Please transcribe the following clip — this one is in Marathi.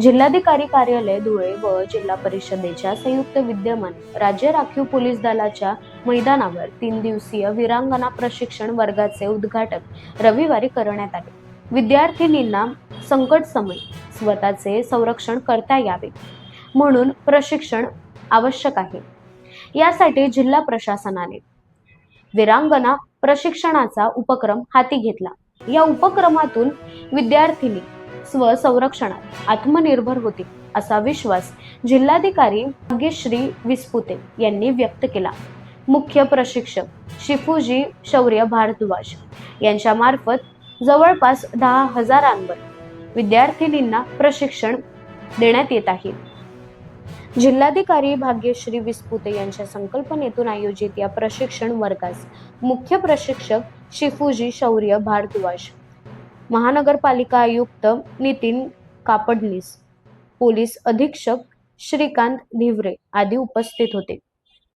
जिल्हाधिकारी कार्यालय धुळे व जिल्हा परिषदेच्या संयुक्त विद्यमान राज्य राखीव पोलीस दलाच्या मैदानावर तीन दिवसीय विरांगणा प्रशिक्षण वर्गाचे उद्घाटन रविवारी करण्यात आले. विद्यार्थिनींना संकट समय स्वतःचे संरक्षण करता यावे म्हणून प्रशिक्षण आवश्यक आहे. यासाठी जिल्हा प्रशासनाने विरांगणा प्रशिक्षणाचा उपक्रम हाती घेतला. या उपक्रमातून विद्यार्थिनी स्वसंरक्षणात आत्मनिर्भर होतील असा विश्वास जिल्हाधिकारी भाग्यश्री विस्पुते यांनी व्यक्त केला. मुख्य प्रशिक्षक शिफूजी शौर्य भारद्वाज यांच्या मार्फत जवळपास दहा हजारांवर विद्यार्थिनींना प्रशिक्षण देण्यात येत आहे. जिल्हाधिकारी भाग्यश्री विस्पुते यांच्या संकल्पनेतून आयोजित या प्रशिक्षण वर्गास मुख्य प्रशिक्षक शिफूजी शौर्य भारद्वाज महानगरपालिका आयुक्त नितीन कापडनीस पोलीस अधीक्षक श्रीकांत धिवरे आदी उपस्थित होते.